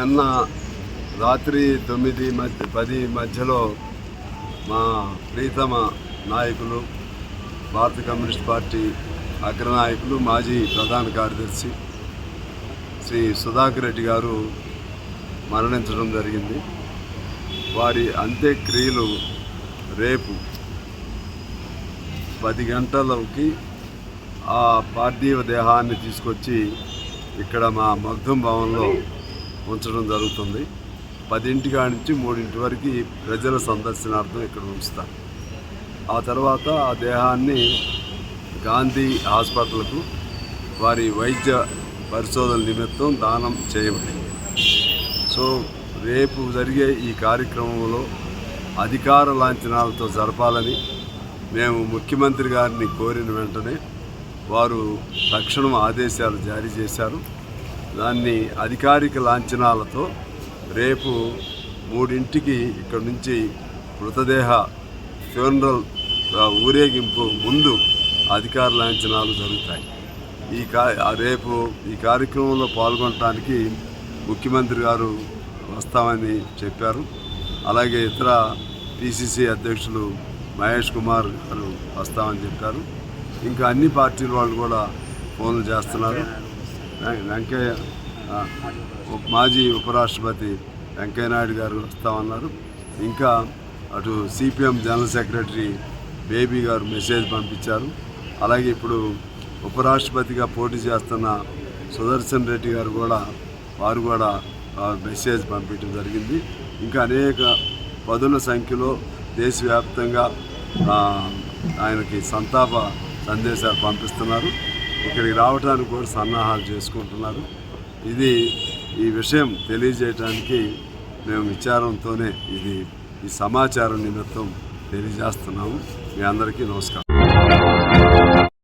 నిన్న రాత్రి తొమ్మిది మధ్య పది మధ్యలో మా ప్రీతమ నాయకులు భారత కమ్యూనిస్ట్ పార్టీ అగ్రనాయకులు మాజీ ప్రధాన కార్యదర్శి శ్రీ సుధాకర్ రెడ్డి గారు మరణించడం జరిగింది. వారి అంత్యక్రియలు రేపు పది గంటలకి ఆ పార్థివ దేహాన్ని తీసుకొచ్చి ఇక్కడ మా మగ్ధం భవన్లో ఉంచడం జరుగుతుంది. పదింటి కాడి నుంచి మూడింటి వరకు ప్రజల సందర్శనార్థం ఇక్కడ ఉంచుతారు ఆ తర్వాత ఆ దేహాన్ని గాంధీ హాస్పిటల్కు వారి వైద్య పరిశోధన నిమిత్తం దానం చేయబడింది సో రేపు జరిగే ఈ కార్యక్రమంలో అధికార లాంఛనాలతో జరపాలని మేము ముఖ్యమంత్రి గారిని కోరిన వెంటనే వారు తక్షణం ఆదేశాలు జారీ చేశారు. దాన్ని అధికారిక లాంఛనాలతో రేపు మూడింటికి ఇక్కడ నుంచి మృతదేహ ఫ్యూనరల్ ఊరేగింపు ముందు అధికార లాంఛనాలు జరుగుతాయి. ఈ కా రేపు ఈ కార్యక్రమంలో పాల్గొనడానికి ముఖ్యమంత్రి గారు వస్తామని చెప్పారు. అలాగే ఇతర పిసిసి అధ్యక్షులు మహేష్ కుమార్ గారు వస్తామని చెప్పారు. ఇంకా అన్ని పార్టీల వాళ్ళు కూడా ఫోన్లు చేస్తున్నారు. వెంకయ్య మాజీ ఉపరాష్ట్రపతి వెంకయ్య నాయుడు గారు వస్తామన్నారు ఇంకా అటు సిపిఎం జనరల్ సెక్రటరీ బేబీ గారు మెసేజ్ పంపించారు. అలాగే ఇప్పుడు ఉపరాష్ట్రపతిగా పోటీ చేస్తున్న సుదర్శన్ రెడ్డి గారు కూడా వారు కూడా మెసేజ్ పంపించడం జరిగింది. ఇంకా అనేక పదుల సంఖ్యలో దేశవ్యాప్తంగా ఆయనకి సంతాప సందేశాలు పంపిస్తున్నారు. ఇక్కడికి రావడానికి కూడా సన్నాహాలు చేసుకుంటున్నారు. ఇది ఈ విషయం తెలియజేయడానికి మేము విచారంతోనే ఇది ఈ సమాచారం నిమిత్తం తెలియజేస్తున్నాము. మీ అందరికీ నమస్కారం.